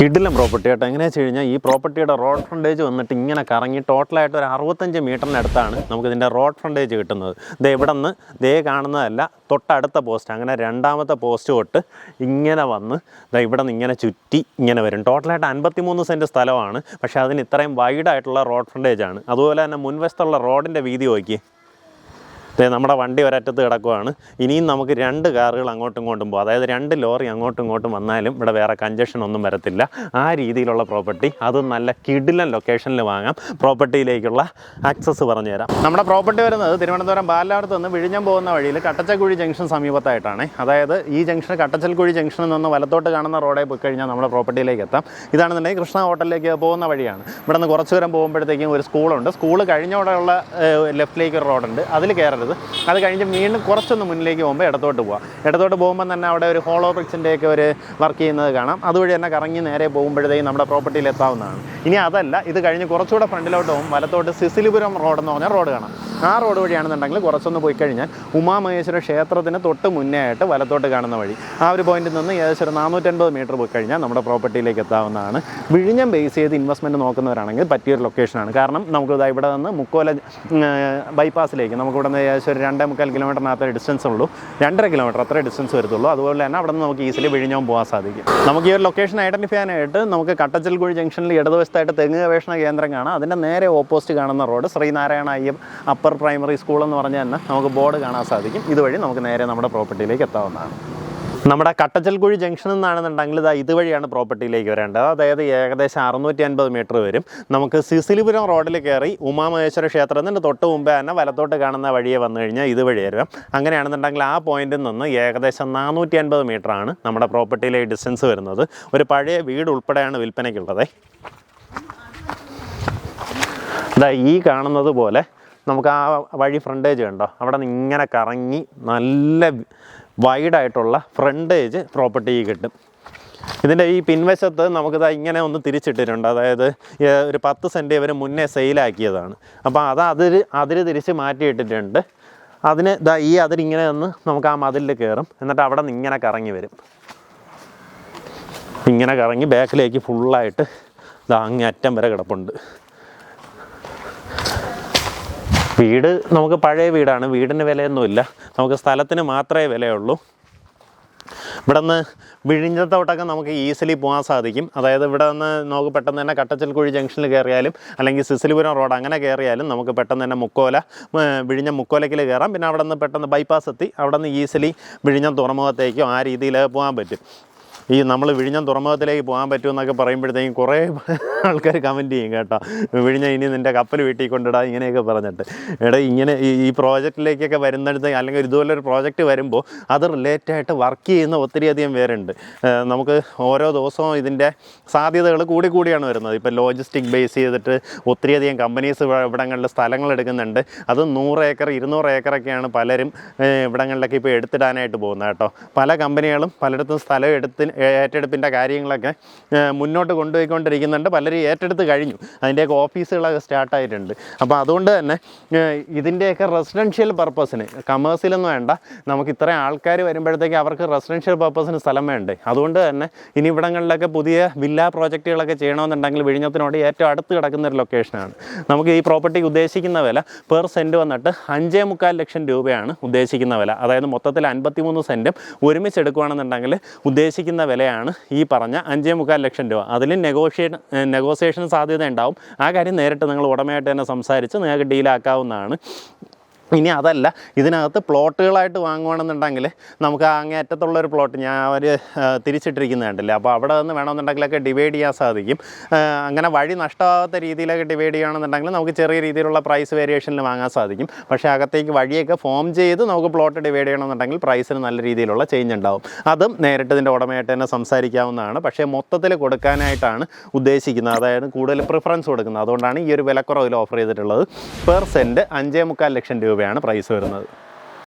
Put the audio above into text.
കിഡിലും property കേട്ടോ എങ്ങനെയാ വെച്ച് കഴിഞ്ഞാൽ ഈ പ്രോപ്പർട്ടിയുടെ റോഡ് ഫ്രണ്ടേജ് വന്നിട്ട് ഇങ്ങനെ കറങ്ങി ടോട്ടലായിട്ട് ഒരു അറുപത്തഞ്ച് മീറ്ററിനടുത്താണ് നമുക്കിതിന്റെ റോഡ് ഫ്രണ്ടേജ് കിട്ടുന്നത്. ഇത് ഇവിടെ നിന്ന് ദേ കാണുന്നതല്ല തൊട്ടടുത്ത പോസ്റ്റ് അങ്ങനെ രണ്ടാമത്തെ പോസ്റ്റ് തൊട്ട് ഇങ്ങനെ വന്ന് ഇതാ ഇവിടെ നിന്ന് ഇങ്ങനെ ചുറ്റി ഇങ്ങനെ വരും. ടോട്ടലായിട്ട് അൻപത്തി മൂന്ന് സെന്റ് സ്ഥലമാണ് പക്ഷേ അതിന് ഇത്രയും വൈഡായിട്ടുള്ള റോഡ് ഫ്രണ്ടേജ് ആണ്. അതുപോലെ തന്നെ മുൻവശത്തുള്ള റോഡിന്റെ വീതി നോക്കി നമ്മുടെ വണ്ടി ഒരറ്റത്ത് കിടക്കുവാണ്. ഇനിയും നമുക്ക് രണ്ട് കാറുകൾ അങ്ങോട്ടും ഇങ്ങോട്ടും പോകും. അതായത് രണ്ട് ലോറി അങ്ങോട്ടും ഇങ്ങോട്ടും വന്നാലും ഇവിടെ വേറെ കഞ്ചക്ഷൻ ഒന്നും വരത്തില്ല. ആ രീതിയിലുള്ള പ്രോപ്പർട്ടി അത് നല്ല കിടിലൻ ലൊക്കേഷനിൽ വാങ്ങാം. പ്രോപ്പർട്ടിയിലേക്കുള്ള ആക്സസ് പറഞ്ഞു തരാം. നമ്മുടെ പ്രോപ്പർട്ടി വരുന്നത് തിരുവനന്തപുരം ബാലാടത്ത് നിന്ന് വിഴിഞ്ഞം പോകുന്ന വഴിയിൽ കട്ടച്ചക്കുഴി ജംഗ്ഷൻ സമീപത്തായിട്ടാണ്. അതായത് ഈ ജംഗ്ഷൻ കട്ടച്ചൽക്കുഴി ജംഗ്ഷനിൽ നിന്ന് വലത്തോട്ട് കാണുന്ന റോഡേ പോയി കഴിഞ്ഞാൽ നമ്മുടെ പ്രോപ്പർട്ടിയിലേക്ക് എത്താം. ഇതാണെന്നുണ്ടെങ്കിൽ കൃഷ്ണ ഹോട്ടലിലേക്ക് പോകുന്ന വഴിയാണ്. ഇവിടെ നിന്ന് കുറച്ച് ദൂരം പോകുമ്പോഴത്തേക്കും ഒരു സ്കൂളുണ്ട് സ്കൂൾ കഴിഞ്ഞോടെയുള്ള ലെഫ്റ്റിലേക്ക് ഒരു റോഡുണ്ട് അതിൽ കയറരുത്. അത് കഴിഞ്ഞ് വീണ്ടും കുറച്ചൊന്ന് മുന്നിലേക്ക് പോകുമ്പോൾ ഇടത്തോട്ട് പോവാം. ഇടത്തോട്ട് പോകുമ്പോൾ തന്നെ അവിടെ ഒരു ഹോളോ ബ്രിക്സിന്റെയൊക്കെ ഒരു വർക്ക് ചെയ്യുന്നത് കാണാം. അതുവഴി തന്നെ കറങ്ങി നേരെ പോകുമ്പോഴത്തേക്കും നമ്മുടെ പ്രോപ്പർട്ടിയിൽ എത്താവുന്നതാണ്. ഇനി അതല്ല ഇത് കഴിഞ്ഞ് കുറച്ചുകൂടെ ഫ്രണ്ടിലോട്ട് പോകും. വലത്തോട്ട് സിസിലിപുരം റോഡ് എന്ന് പറഞ്ഞാൽ റോഡ് കാണാം. ആ റോഡ് വഴിയാണെന്നുണ്ടെങ്കിൽ കുറച്ചൊന്ന് പോയി കഴിഞ്ഞാൽ ഉമാമഹേശ്വര ക്ഷേത്രത്തിന് തൊട്ട് മുന്നേ ആയിട്ട് വലത്തോട്ട് കാണുന്ന വഴി. ആ ഒരു പോയിന്റിൽ നിന്ന് ഏകദേശം ഒരു നാനൂറ്റൻപത് മീറ്റർ പോയി കഴിഞ്ഞാൽ നമ്മുടെ പ്രോപ്പർട്ടിയിലേക്ക് എത്താവുന്നതാണ്. വിഴിഞ്ഞം ബേസ് ചെയ്ത് ഇൻവെസ്റ്റ്മെന്റ് നോക്കുന്നവരാണെങ്കിൽ പറ്റിയൊരു ലൊക്കേഷനാണ് കാരണം നമുക്ക് ഇതാ ഇവിടെ നിന്ന് മുക്കോല ബൈപ്പാസിലേക്ക് നമുക്ക് ഇവിടെ നിന്ന് ഏകദേശം ഒരു രണ്ടേ മുക്കാൽ കിലോമീറ്ററിനകത്ത് ഡിസ്റ്റൻസ് ഉള്ളൂ. രണ്ടര കിലോമീറ്റർ അത്ര ഡിസ്റ്റൻസ് വരത്തുള്ളൂ. അതുപോലെ തന്നെ അവിടെ നിന്ന് നമുക്ക് ഈസിലി വിഴിഞ്ഞവും പോകാൻ സാധിക്കും. നമുക്ക് ഈ ഒരു ലൊക്കേഷൻ ഐഡന്റിഫൈ ചെയ്യാനായിട്ട് നമുക്ക് കട്ടച്ചൽകുഴി ജംഗ്ഷനിൽ ഇടതുവശത്തായിട്ട് തെങ്ങ് ഗവേഷണ കേന്ദ്രം കാണാം. അതിന്റെ നേരെ ഓപ്പോസിറ്റ് കാണുന്ന റോഡ് ശ്രീനാരായണ അയ്യം അപ്പർ പ്രൈമറി സ്കൂൾ എന്ന് പറഞ്ഞാൽ തന്നെ നമുക്ക് ബോർഡ് കാണാൻ സാധിക്കും. ഇതുവഴി നമുക്ക് നേരെ നമ്മുടെ പ്രോപ്പർട്ടിയിലേക്ക് എത്താവുന്നതാണ്. നമ്മുടെ കട്ടച്ചൽകുഴി ജംഗ്ഷൻ എന്നാണെന്നുണ്ടെങ്കിൽ ഇതാ ഇതുവഴിയാണ് പ്രോപ്പർട്ടിയിലേക്ക് വരേണ്ടത്. അതായത് ഏകദേശം അറുന്നൂറ്റി അൻപത് മീറ്റർ വരും. നമുക്ക് സിസിലിപുരം റോഡിൽ കയറി ഉമാമഹേശ്വര ക്ഷേത്രത്തിന്റെ തൊട്ട് മുമ്പേ തന്നെ വലത്തോട്ട് കാണുന്ന വഴിയെ വന്നു കഴിഞ്ഞാൽ ഇതുവഴി വരും. അങ്ങനെയാണെന്നുണ്ടെങ്കിൽ ആ പോയിന്റിൽ നിന്ന് ഏകദേശം നാനൂറ്റി അൻപത് മീറ്ററാണ് നമ്മുടെ പ്രോപ്പർട്ടിയിലെ ഡിസ്റ്റൻസ് വരുന്നത്. ഒരു പഴയ വീട് ഉൾപ്പെടെയാണ് വിൽപ്പനയ്ക്കുള്ളത്. ഇതാ ഈ കാണുന്നത് പോലെ നമുക്ക് ആ വഴി ഫ്രണ്ടേജ് കണ്ടോ? അവിടെ നിന്ന് ഇങ്ങനെ കറങ്ങി നല്ല വൈഡായിട്ടുള്ള ഫ്രണ്ടേജ് പ്രോപ്പർട്ടി കിട്ടും. ഇതിന്റെ ഈ പിൻവശത്ത് നമുക്കിതാ ഇങ്ങനെ ഒന്ന് തിരിച്ചിട്ടിട്ടുണ്ട്. അതായത് ഒരു പത്ത് സെന്റ് ഇവർ മുന്നേ സെയിലാക്കിയതാണ് അപ്പോൾ അത് അതിര് അതിര് തിരിച്ച് മാറ്റിയിട്ടിട്ടുണ്ട്. അതിന് ഇതാ ഈ അതിരിങ്ങനെ ഒന്ന് നമുക്ക് ആ മതിലിൽ കയറും എന്നിട്ട് അവിടെ നിന്ന് ഇങ്ങനെ കറങ്ങി വരും. ഇങ്ങനെ കറങ്ങി ബാക്കിലേക്ക് ഫുള്ളായിട്ട് ഇതാ അങ്ങേ അറ്റം വരെ കിടപ്പുണ്ട്. വീട് നമുക്ക് പഴയ വീടാണ്. വീടിന് വിലയൊന്നുമില്ല. നമുക്ക് സ്ഥലത്തിന് മാത്രമേ വിലയുള്ളൂ. ഇവിടെ നിന്ന് വിഴിഞ്ഞത്തോട്ടൊക്കെ നമുക്ക് ഈസിലി പോകാൻ സാധിക്കും. അതായത് ഇവിടെ നിന്ന് നമുക്ക് പെട്ടെന്ന് തന്നെ കട്ടച്ചൽക്കുഴി ജംഗ്ഷനിൽ കയറിയാലും അല്ലെങ്കിൽ സിസിലിപുരം റോഡ് അങ്ങനെ കയറിയാലും നമുക്ക് പെട്ടെന്ന് തന്നെ മുക്കോല വിഴിഞ്ഞ മുക്കോലയ്ക്കിൽ കയറാം. പിന്നെ അവിടെ നിന്ന് പെട്ടെന്ന് ബൈപ്പാസ് എത്തി. അവിടെ നിന്ന് ഈസിലി വിഴിഞ്ഞം തുറമുഖത്തേക്കോ ആ രീതിയിൽ പോകാൻ പറ്റും. ഈ നമ്മൾ വിഴിഞ്ഞം തുറമുഖത്തിലേക്ക് പോകാൻ പറ്റുമെന്നൊക്കെ പറയുമ്പോഴത്തേക്കും കുറേ ആൾക്കാർ കമന്റ് ചെയ്യും കേട്ടോ. വിഴിഞ്ഞം ഇനി നിന്റെ കപ്പൽ വീട്ടിൽ കൊണ്ടിടാം ഇങ്ങനെയൊക്കെ പറഞ്ഞിട്ട്. എടാ ഇങ്ങനെ ഈ പ്രോജക്റ്റിലേക്കൊക്കെ വരുന്നിടത്ത് അല്ലെങ്കിൽ ഇതുപോലെ ഒരു പ്രോജക്റ്റ് വരുമ്പോൾ അത് റിലേറ്റായിട്ട് വർക്ക് ചെയ്യുന്ന ഒത്തിരിയധികം പേരുണ്ട്. നമുക്ക് ഓരോ ദിവസവും ഇതിന്റെ സാധ്യതകൾ കൂടി കൂടിയാണ് വരുന്നത്. ഇപ്പോൾ ലോജിസ്റ്റിക് ബേസ് ചെയ്തിട്ട് ഒത്തിരിയധികം കമ്പനീസ് ഇവിടങ്ങളിൽ സ്ഥലങ്ങൾ എടുക്കുന്നുണ്ട്. അത് നൂറ് ഏക്കർ ഇരുന്നൂറ് ഏക്കറൊക്കെയാണ് പലരും ഇവിടങ്ങളിലൊക്കെ ഇപ്പോൾ എടുത്തിടാനായിട്ട് പോകുന്നത് കേട്ടോ. പല കമ്പനികളും പലയിടത്തും സ്ഥലം എടുത്ത് ഏറ്റെടുപ്പിന്റെ കാര്യങ്ങളൊക്കെ മുന്നോട്ട് കൊണ്ടുപോയിക്കൊണ്ടിരിക്കുന്നുണ്ട്. പലരും ഏറ്റെടുത്ത് കഴിഞ്ഞു. അതിന്റെയൊക്കെ ഓഫീസുകളൊക്കെ സ്റ്റാർട്ടായിട്ടുണ്ട് അപ്പോൾ അതുകൊണ്ട് തന്നെ ഇതിന്റെയൊക്കെ റെസിഡൻഷ്യൽ പർപ്പസിന് കമേഴ്സിലൊന്നും വേണ്ട നമുക്ക് ഇത്രയും ആൾക്കാർ വരുമ്പോഴത്തേക്ക് അവർക്ക് റെസിഡൻഷ്യൽ പർപ്പസിന് സ്ഥലം വേണ്ടേ? അതുകൊണ്ട് തന്നെ ഇനി ഇവിടങ്ങളിലൊക്കെ പുതിയ വില്ല പ്രോജക്റ്റുകളൊക്കെ ചെയ്യണമെന്നുണ്ടെങ്കിൽ വിഴിഞ്ഞത്തിനോട് ഏറ്റവും അടുത്ത് കിടക്കുന്ന ഒരു ലൊക്കേഷനാണ് നമുക്ക് ഈ പ്രോപ്പർട്ടി ഉദ്ദേശിക്കുന്ന വില പെർ സെന്റ് വന്നിട്ട് അഞ്ചേ മുക്കാൽ ലക്ഷം രൂപയാണ് ഉദ്ദേശിക്കുന്ന വില. അതായത് മൊത്തത്തിൽ അൻപത്തിമൂന്ന് സെന്റും ഒരുമിച്ച് എടുക്കുകയാണെന്നുണ്ടെങ്കിൽ ഉദ്ദേശിക്കുന്ന വിലയാണ് ഈ പറഞ്ഞ അഞ്ചേ മുക്കാൽ ലക്ഷം രൂപ. അതിൽ നെഗോഷിയേഷൻ നെഗോസിയേഷൻ സാധ്യത ഉണ്ടാവും. ആ കാര്യം നേരിട്ട് നിങ്ങൾ ഉടമയായിട്ട് തന്നെ സംസാരിച്ച് നിങ്ങൾക്ക് ഡീലാക്കാവുന്നതാണ് ഇനി അതല്ല ഇതിനകത്ത് പ്ലോട്ടുകളായിട്ട് വാങ്ങുവാണെന്നുണ്ടെങ്കിൽ നമുക്ക് അങ്ങേ ഒരു പ്ലോട്ട് ഞാൻ അവർ തിരിച്ചിട്ടിരിക്കുന്നത് കണ്ടില്ല? അപ്പോൾ അവിടെ നിന്ന് വേണമെന്നുണ്ടെങ്കിലൊക്കെ ഡിവൈഡ് ചെയ്യാൻ സാധിക്കും. അങ്ങനെ വഴി നഷ്ടമാകാത്ത രീതിയിലൊക്കെ ഡിവൈഡ് ചെയ്യുകയാണെന്നുണ്ടെങ്കിൽ നമുക്ക് ചെറിയ രീതിയിലുള്ള പ്രൈസ് വേരിയേഷനിൽ വാങ്ങാൻ സാധിക്കും. പക്ഷേ അകത്തേക്ക് വഴിയൊക്കെ ഫോം ചെയ്ത് നമുക്ക് പ്ലോട്ട് ഡിവൈഡ് ചെയ്യണമെന്നുണ്ടെങ്കിൽ പ്രൈസിന് നല്ല രീതിയിലുള്ള ചേഞ്ച് ഉണ്ടാവും. അതും നേരിട്ട് ഇതിന്റെ ഉടമയായിട്ട് തന്നെ സംസാരിക്കാവുന്നതാണ്. പക്ഷേ മൊത്തത്തിൽ കൊടുക്കാനായിട്ടാണ് ഉദ്ദേശിക്കുന്നത്. അതായത് കൂടുതൽ പ്രിഫറൻസ് കൊടുക്കുന്നത്. അതുകൊണ്ടാണ് ഈ ഒരു വിലക്കുറവിൽ ഓഫർ ചെയ്തിട്ടുള്ളത്. പെർ സെന്റ് അഞ്ചേ മുക്കാൽ ലക്ഷം രൂപയാണ് പ്രൈസ് വരുന്നത്.